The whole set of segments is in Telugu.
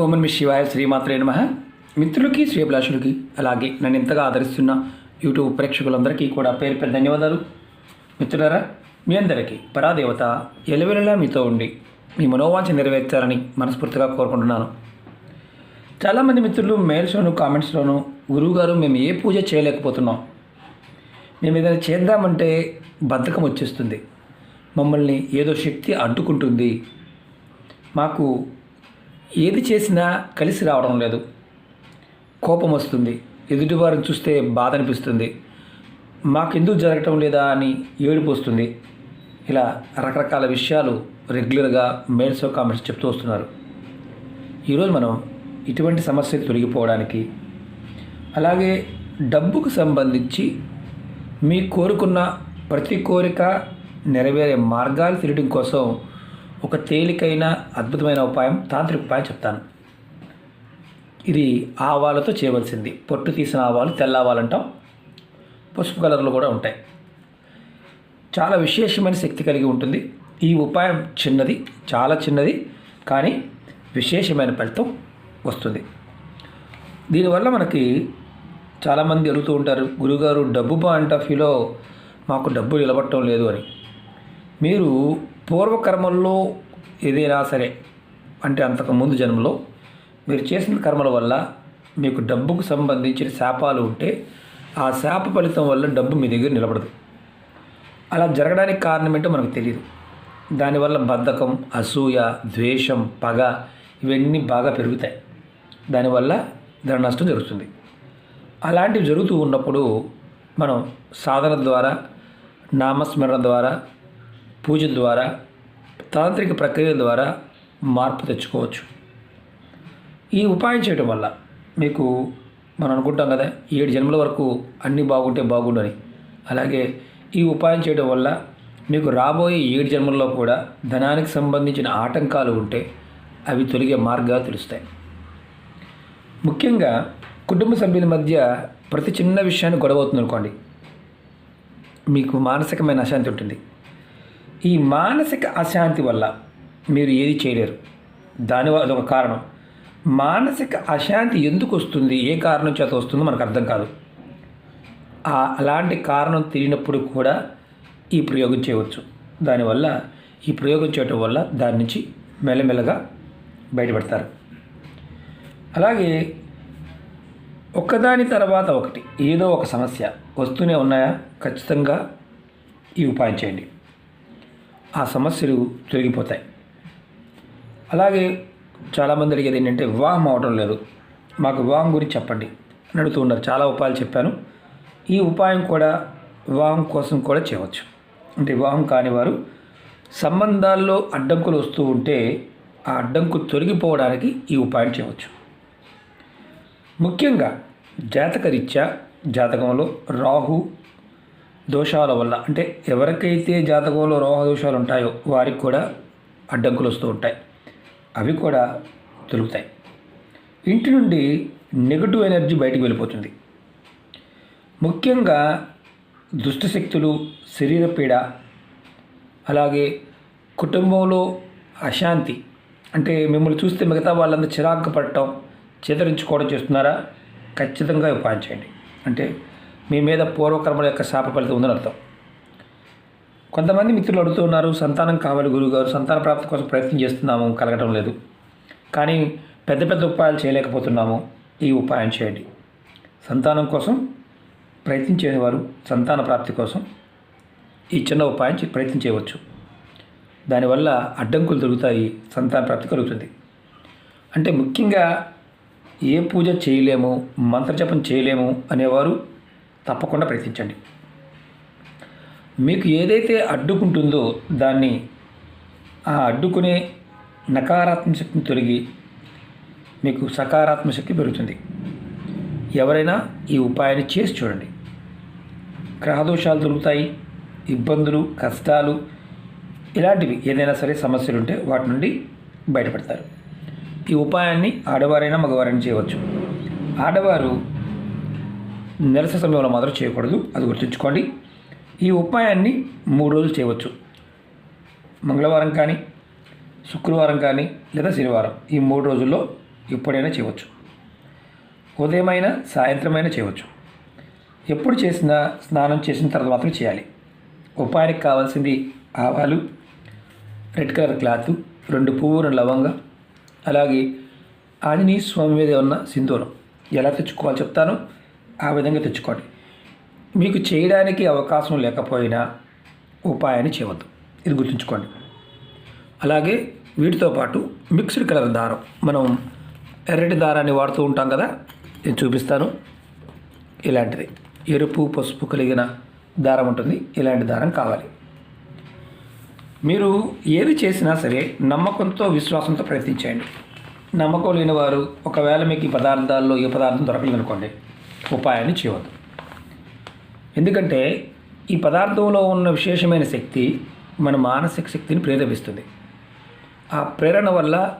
ఓమన్ మీ శివాయ శ్రీమాత్రే నమ. మిత్రులకి శ్రీభిలాషులకి అలాగే నన్ను ఎంతగా ఆదరిస్తున్న యూట్యూబ్ ప్రేక్షకులందరికీ కూడా పేరు పేరు ధన్యవాదాలు. మిత్రులారా మీ అందరికీ పరాదేవత ఎలవెలలా మీతో ఉండి మీ మనోవాంఛ నెరవేర్చాలని మనస్ఫూర్తిగా కోరుకుంటున్నాను. చాలామంది మిత్రులు మెయిల్స్లోను కామెంట్స్లోను గురువుగారు మేము ఏ పూజ చేయలేకపోతున్నాం. మేము ఏదైనా చేద్దామంటే బద్ధకం వచ్చేస్తుంది. మమ్మల్ని ఏదో శక్తి అడ్డుకుంటుంది మాకు ఏది చేసినా కలిసి రావడం లేదు. కోపం వస్తుంది. ఎదుటివారిని చూస్తే బాధ అనిపిస్తుంది. మాకెందుకు జరగటం లేదా అని ఏడుపు వస్తుంది. ఇలా రకరకాల విషయాలు రెగ్యులర్గా మెయిల్స్ కామెంట్స్ చెప్తూ వస్తున్నారు. ఈరోజు మనం ఇటువంటి సమస్యలు తొలగిపోవడానికి అలాగే డబ్బుకు సంబంధించి మీ కోరుకున్న ప్రతి కోరిక నెరవేరే మార్గాలు తెలియడం కోసం ఒక తేలికైన అద్భుతమైన ఉపాయం తాంత్రిక ఉపాయం చెప్తాను. ఇది ఆవాలతో చేయవలసింది. పొట్టు తీసిన ఆవాలు తెల్ల ఆవాలంటాం. పసుపు కలర్లో కూడా ఉంటాయి. చాలా విశేషమైన శక్తి కలిగి ఉంటుంది. ఈ ఉపాయం చిన్నది చాలా చిన్నది కానీ విశేషమైన ఫలితం వస్తుంది. దీనివల్ల మనకి చాలామంది అడుగుతూ ఉంటారు గురుగారు డబ్బు బాంటఫీలో మాకు డబ్బు నిలబట్టడం లేదు అని. మీరు పూర్వకర్మల్లో ఏదైనా సరే అంటే అంతకుముందు జన్మలో మీరు చేసిన కర్మల వల్ల మీకు డబ్బుకు సంబంధించిన శాపాలు ఉంటే ఆ శాప ఫలితం వల్ల డబ్బు మీ దగ్గర నిలబడదు. అలా జరగడానికి కారణం ఏంటో మనకు తెలియదు దానివల్ల బద్ధకం అసూయ ద్వేషం పగ ఇవన్నీ బాగా పెరుగుతాయి. దానివల్ల ధన నష్టం జరుగుతుంది. అలాంటివి జరుగుతూ ఉన్నప్పుడు మనం సాధన ద్వారా నామస్మరణ ద్వారా పూజ ద్వారా తాంత్రిక ప్రక్రియ ద్వారా మార్పు తెచ్చుకోవచ్చు. ఈ ఉపాయం చేయడం వల్ల మీకు మనం అనుకుంటాం కదా ఏడు జన్మల వరకు అన్నీ బాగుంటే బాగుండని. అలాగే ఈ ఉపాయం చేయడం వల్ల మీకు రాబోయే ఏడు జన్మల్లో కూడా ధనానికి సంబంధించిన ఆటంకాలు ఉంటే అవి తొలగే మార్గాలు తెలుస్తాయి. ముఖ్యంగా కుటుంబ సభ్యుల మధ్య ప్రతి చిన్న విషయాన్ని గొడవ అవుతుంది అనుకోండి మీకు మానసికమైన అశాంతి ఉంటుంది. ఈ మానసిక అశాంతి వల్ల మీరు ఏది చేయలేరు. దాని అదొక ఒక కారణం. మానసిక అశాంతి ఎందుకు వస్తుంది? ఏ కారణం చేత వస్తుందో మనకు అర్థం కాదు. అలాంటి కారణం తెలియనప్పుడు కూడా ఈ ప్రయోగం చేయవచ్చు. దానివల్ల ఈ ప్రయోగం చేయటం వల్ల దాని నుంచి మెల్లమెల్లగా బయటపడతారు. అలాగే ఒకదాని తర్వాత ఒకటి ఏదో ఒక సమస్య వస్తూనే ఉన్నాయా? ఖచ్చితంగా ఈ ఉపాయం చేయండి. ఆ సమస్యలు తొలగిపోతాయి. అలాగే చాలామంది అడిగేది ఏంటంటే వివాహం అవడం లేదు. మాకు వివాహం గురించి చెప్పండి. అని అడుగుతూ ఉన్నారు. చాలా ఉపాయాలు చెప్పాను. ఈ ఉపాయం కూడా వివాహం కోసం కూడా చేయవచ్చు. అంటే వివాహం కాని వారు సంబంధాల్లో అడ్డంకులు వస్తూ ఉంటే ఆ అడ్డంకు తొలగిపోవడానికి ఈ ఉపాయం చేయవచ్చు. ముఖ్యంగా జాతకరీత్యా జాతకంలో రాహు దోషాల వల్ల అంటే ఎవరికైతే జాతకంలో రాహు దోషాలు ఉంటాయో వారికి కూడా అడ్డంకులు వస్తూ ఉంటాయి అవి కూడా దొరుకుతాయి. ఇంటి నుండి నెగటివ్ ఎనర్జీ బయటికి వెళ్ళిపోతుంది. ముఖ్యంగా దుష్టశక్తులు శరీర పీడ అలాగే కుటుంబంలో అశాంతి అంటే మిమ్మల్ని చూస్తే మిగతా వాళ్ళందరూ చిరాకు పడటం చేతరించుకోవడం చేస్తున్నారా? ఖచ్చితంగా ఉపాయం చేయండి. అంటే మీ మీద పూర్వకర్మల యొక్క శాప ఫలితం ఉందని అర్థం. కొంతమంది మిత్రులు అడుగుతున్నారు సంతానం కావాలి గురువుగారు సంతాన ప్రాప్తి కోసం ప్రయత్నం చేస్తున్నాము కలగటం లేదు. కానీ పెద్ద పెద్ద ఉపాయాలు చేయలేకపోతున్నాము ఈ ఉపాయం చేయండి. సంతానం కోసం ప్రయత్నించేవారు సంతాన ప్రాప్తి కోసం ఈ చిన్న ఉపాయం చే- ప్రయత్నం చేయవచ్చు. దానివల్ల అడ్డంకులు దొరుకుతాయి సంతాన ప్రాప్తి కలుగుతుంది. అంటే ముఖ్యంగా ఏ పూజ చేయలేము మంత్రజపం చేయలేము అనేవారు తప్పకుండా ప్రయత్నించండి. మీకు ఏదైతే అడ్డుకుంటుందో దాన్ని ఆ అడ్డుకునే నకారాత్మక శక్తిని తొలగి మీకు సకారాత్మక శక్తి పెరుగుతుంది. ఎవరైనా ఈ ఉపాయాన్ని చేసి చూడండి. గ్రహదోషాలు దొరుకుతాయి ఇబ్బందులు కష్టాలు ఇలాంటివి ఏదైనా సరే సమస్యలు ఉంటే వాటి నుండి బయటపడతారు. ఈ ఉపాయాన్ని ఆడవారైనా మగవారైనా చేయవచ్చు. ఆడవారు నిరస సమయంలో మాత్రం చేయకూడదు. అది గుర్తుంచుకోండి. ఈ ఉపాయాన్ని మూడు రోజులు చేయవచ్చు. మంగళవారం కానీ శుక్రవారం కానీ లేదా శనివారం ఈ మూడు రోజుల్లో ఎప్పుడైనా చేయవచ్చు. ఉదయమైనా సాయంత్రమైనా చేయవచ్చు. ఎప్పుడు చేసినా స్నానం చేసిన తర్వాత మాత్రం చేయాలి. ఉపాయానికి కావాల్సింది ఆవాలు రెడ్ కలర్ క్లాత్ రెండు పువ్వుల లవంగా అలాగే ఆంజనేయ స్వామి మీద ఉన్న సింధూరం. ఎలా తెచ్చుకోవాలో చెప్తాను. ఆ విధంగా తెచ్చుకోండి. మీకు చేయడానికి అవకాశం లేకపోయినా ఉపాయాన్ని చేయవద్దు. ఇది గుర్తుంచుకోండి. అలాగే వీటితో పాటు మిక్స్డ్ కలర్ దారం. మనం ఎర్రటి దారాన్ని వాడుతూ ఉంటాం కదా నేను చూపిస్తాను. ఇలాంటిది. ఎరుపు పసుపు కలిగిన దారం ఉంటుంది. ఇలాంటి దారం కావాలి. మీరు ఏది చేసినా సరే నమ్మకంతో విశ్వాసంతో ప్రయత్నించండి నమ్మకం లేని వారు ఒకవేళ మీకు ఈ పదార్థాల్లో ఏ పదార్థం దొరకలేదనుకోండి ఉపాయాన్ని చేయవద్దు. ఎందుకంటే ఈ పదార్థంలో ఉన్న విశేషమైన శక్తి మన మానసిక శక్తిని ప్రేరేపిస్తుంది. ఆ ప్రేరణ వల్ల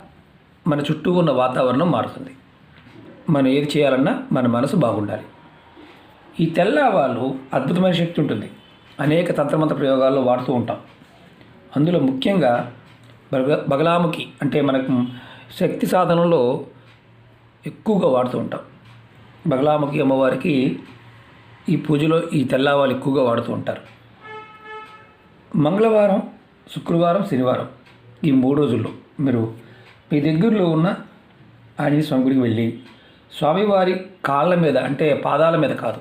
మన చుట్టూ ఉన్న వాతావరణం మారుతుంది. మనం ఏది చేయాలన్నా మన మనసు బాగుండాలి. ఈ తెల్ల ఆవాలు అద్భుతమైన శక్తి ఉంటుంది. అనేక తంత్రమంత్ర ప్రయోగాల్లో వాడుతూ ఉంటాం. అందులో ముఖ్యంగా బగ బగలాముఖి అంటే మనకు శక్తి సాధనలో ఎక్కువగా వాడుతూ ఉంటాం. బగలాముఖి అమ్మవారికి ఈ పూజలో ఈ తెల్లవాళ్ళు ఎక్కువగా వాడుతూ ఉంటారు. మంగళవారం శుక్రవారం శనివారం ఈ మూడు రోజుల్లో మీరు మీ దగ్గరలో ఉన్న ఆంజనేయ స్వామి గుడికి వెళ్ళి స్వామివారి కాళ్ళ మీద అంటే పాదాల మీద కాదు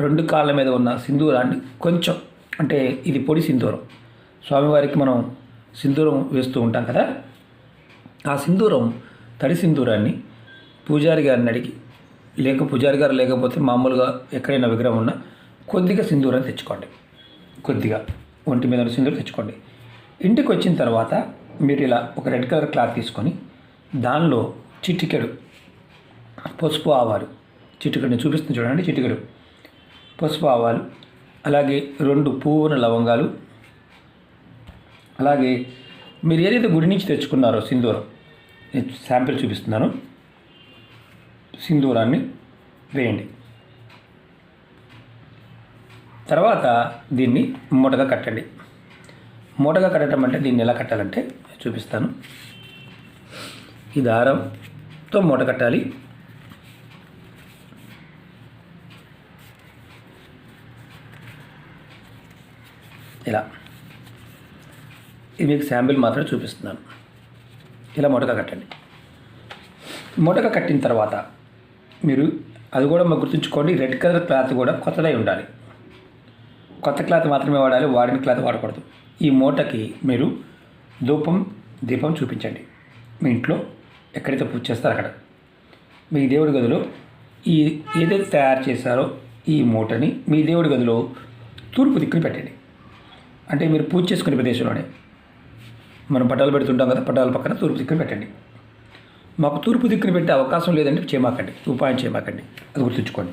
రెండు కాళ్ళ మీద ఉన్న సింధూరాన్ని కొంచెం అంటే ఇది పొడి సింధూరం. స్వామివారికి మనం సింధూరం వేస్తూ ఉంటాం కదా ఆ సింధూరం తడి సింధూరాన్ని పూజారి గారిని అడిగి లేక పూజారి గారు లేకపోతే మామూలుగా ఎక్కడైనా విగ్రహం ఉన్నా కొద్దిగా సింధూరాన్ని తెచ్చుకోండి. కొద్దిగా ఒంటి మీద ఉన్న సింధూరం తెచ్చుకోండి. ఇంటికి వచ్చిన తర్వాత మీరు ఇలా ఒక రెడ్ కలర్ క్లాత్ తీసుకొని దానిలో చిటికెడు పసుపు ఆవాలు చిటికెడుని చూపిస్తుంది చూడండి చిటికెడు పసుపు ఆవాలు అలాగే రెండు పువ్వున లవంగాలు అలాగే మీరు ఏదైతే గుడి నుంచి తెచ్చుకున్నారో సింధూరం నేను శాంపిల్ చూపిస్తున్నాను. సింధూరాన్ని వేయండి. తర్వాత దీన్ని మూటగా కట్టండి. మూటగా కట్టడం అంటే దీన్ని ఎలా కట్టాలంటే చూపిస్తాను. ఈ దారంతో మూట కట్టాలి. ఇలా. ఇది మీకు శాంపిల్ మాత్రమే చూపిస్తున్నాను. ఇలా మూటగా కట్టండి. మూటగా కట్టిన తర్వాత మీరు అది కూడా మాకు గుర్తుంచుకోండి రెడ్ కలర్ క్లాత్ కూడా కొత్తదై ఉండాలి. కొత్త క్లాత్ మాత్రమే వాడాలి వాడిన క్లాత్ వాడకూడదు. ఈ మూటకి మీరు ధూపం దీపం చూపించండి. మీ ఇంట్లో ఎక్కడైతే పూజ చేస్తారో అక్కడ. మీ దేవుడి గదిలో ఈ ఏదైతే తయారు చేశారో ఈ మూటని మీ దేవుడి గదిలో తూర్పు దిక్కుని పెట్టండి. అంటే మీరు పూజ చేసుకునే ప్రదేశంలోనే. మనం పట్టాలు పెడుతుంటాం కదా పట్టాల పక్కన తూర్పు దిక్కుని పెట్టండి. మాకు తూర్పు దిక్కున పెట్టే అవకాశం లేదంటే చేయమాకండి ఉపాయం చేయమాకండి అది గుర్తుంచుకోండి.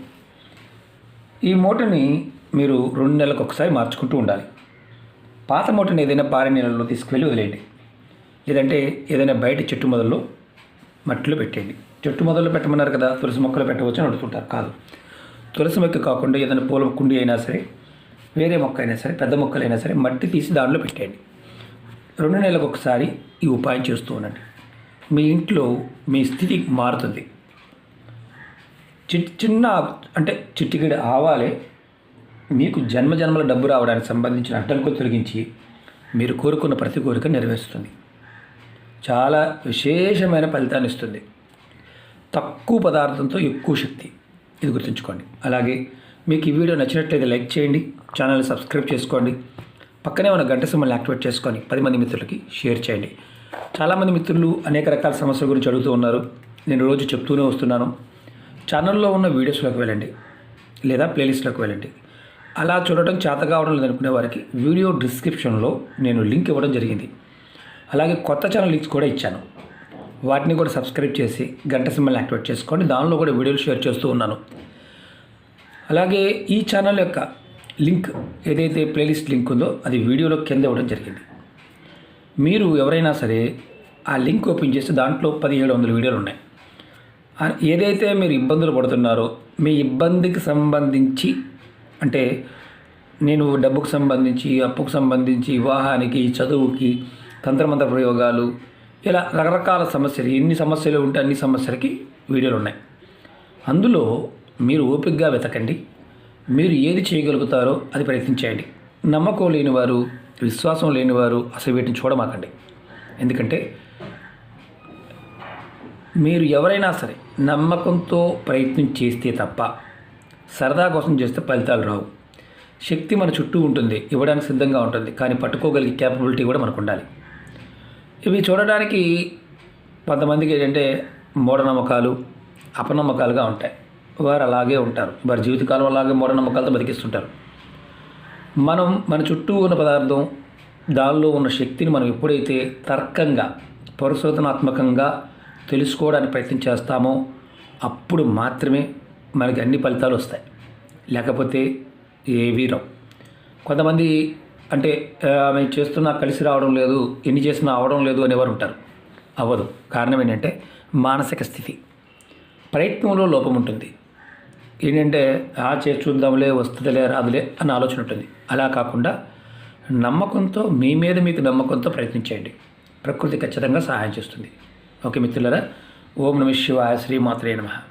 ఈ మూటని మీరు రెండు నెలలకు ఒకసారి మార్చుకుంటూ ఉండాలి. పాత మూటని ఏదైనా పారే నీళ్ళలో తీసుకువెళ్ళి వదిలేయండి. లేదంటే ఏదైనా బయట చెట్టు మొదల్లో మట్టిలో పెట్టేయండి. చెట్టు మొదల్లో పెట్టమన్నారు కదా తులసి మొక్కలు పెట్టవచ్చు అని అడుగుతుంటారు. కాదు. తులసి మొక్క కాకుండా ఏదైనా పూల కుండి అయినా సరే వేరే మొక్క అయినా సరే పెద్ద మొక్కలైనా సరే మట్టి తీసి దానిలో పెట్టేయండి. రెండు నెలలకు ఒకసారి ఈ ఉపాయం చేస్తూ ఉండండి. మీ ఇంట్లో మీ స్థితి మారుతుంది. చి- చిన్న అంటే చిట్టిగడి ఆవాలే మీకు జన్మజన్మల డబ్బు రావడానికి సంబంధించిన అడ్డంకులు తొలగించి మీరు కోరుకున్న ప్రతి కోరిక నెరవేరుస్తుంది. చాలా విశేషమైన ఫలితాన్ని ఇస్తుంది. తక్కువ పదార్థంతో ఎక్కువ శక్తి. ఇది గుర్తుంచుకోండి. అలాగే మీకు ఈ వీడియో నచ్చినట్లయితే లైక్ చేయండి ఛానల్ని సబ్స్క్రైబ్ చేసుకోండి పక్కనే ఉన్న గంట సింబల్ని యాక్టివేట్ చేసుకొని పది మంది మిత్రులకి షేర్ చేయండి. చాలామంది మిత్రులు అనేక రకాల సమస్యల గురించి అడుగుతూ ఉన్నారు. నేను రోజు చెప్తూనే వస్తున్నాను. ఛానల్లో ఉన్న వీడియోస్లోకి వెళ్ళండి. లేదా ప్లేలిస్ట్లోకి వెళ్ళండి. అలా చూడటం చేత కావడం లేదనుకునే వారికి వీడియో డిస్క్రిప్షన్లో నేను లింక్ ఇవ్వడం జరిగింది. అలాగే కొత్త ఛానల్ లింక్స్ కూడా ఇచ్చాను. వాటిని కూడా సబ్స్క్రైబ్ చేసి గంట సింబల్ని యాక్టివేట్ చేసుకోండి. దానిలో కూడా వీడియోలు షేర్ చేస్తూ ఉన్నాను. అలాగే ఈ ఛానల్ యొక్క లింక్ ఏదైతే ప్లేలిస్ట్ లింక్ ఉందో అది వీడియోలో కింద ఇవ్వడం జరిగింది. మీరు ఎవరైనా సరే ఆ లింక్ ఓపెన్ చేస్తే దాంట్లో పదిహేడు వందల వీడియోలు ఉన్నాయి. ఏదైతే మీరు ఇబ్బందులు పడుతున్నారో మీ ఇబ్బందికి సంబంధించి అంటే నేను డబ్బుకు సంబంధించి అప్పుకు సంబంధించి వివాహానికి చదువుకి తంత్రమంత్ర ప్రయోగాలు ఇలా రకరకాల సమస్యలు ఎన్ని సమస్యలు ఉంటే అన్ని సమస్యలకి వీడియోలు ఉన్నాయి. అందులో మీరు ఓపికగా వెతకండి. మీరు ఏది చేయగలుగుతారో అది ప్రయత్నించేయండి. నమ్మకం లేనివారు విశ్వాసం లేనివారు అసలు వీటిని చూడమాకండి. ఎందుకంటే మీరు ఎవరైనా సరే నమ్మకంతో ప్రయత్నం చేస్తే తప్ప సరదా కోసం చేస్తే ఫలితాలు రావు. శక్తి మన చుట్టూ ఉంటుంది ఇవ్వడానికి సిద్ధంగా ఉంటుంది కానీ పట్టుకోగలిగే క్యాపబిలిటీ కూడా మనకు ఉండాలి. ఇవి చూడడానికి కొంతమందికి ఏంటంటే మూఢనమ్మకాలు అపనమ్మకాలుగా ఉంటాయి. వారు అలాగే ఉంటారు. వారి జీవితకాలం అలాగే మూఢనమ్మకాలతో బతికిస్తుంటారు. మనం మన చుట్టూ ఉన్న పదార్థం దానిలో ఉన్న శక్తిని మనం ఎప్పుడైతే తర్కంగా పరిశోధనాత్మకంగా తెలుసుకోవడానికి ప్రయత్నం చేస్తామో అప్పుడు మాత్రమే మనకి అన్ని ఫలితాలు వస్తాయి. లేకపోతే ఏవీ రావు. కొంతమంది అంటే మేము చేస్తున్నా కలిసి రావడం లేదు ఎన్ని చేసినా అవడం లేదు అనేవారు ఉంటారు. అవ్వదు. కారణం ఏంటంటే మానసిక స్థితి. ప్రయత్నంలో లోపం ఉంటుంది. ఏంటంటే ఆ చేసి చూద్దాంలే వస్తుందిలే రాదులే అన్న ఆలోచన ఉంటుంది. అలా కాకుండా నమ్మకంతో మీ మీద మీకు నమ్మకంతో ప్రయత్నించేయండి. ప్రకృతి ఖచ్చితంగా సహాయం చేస్తుంది. ఓకే మిత్రులరా ఓం నమ శివాయ శ్రీమాత్రే నమః.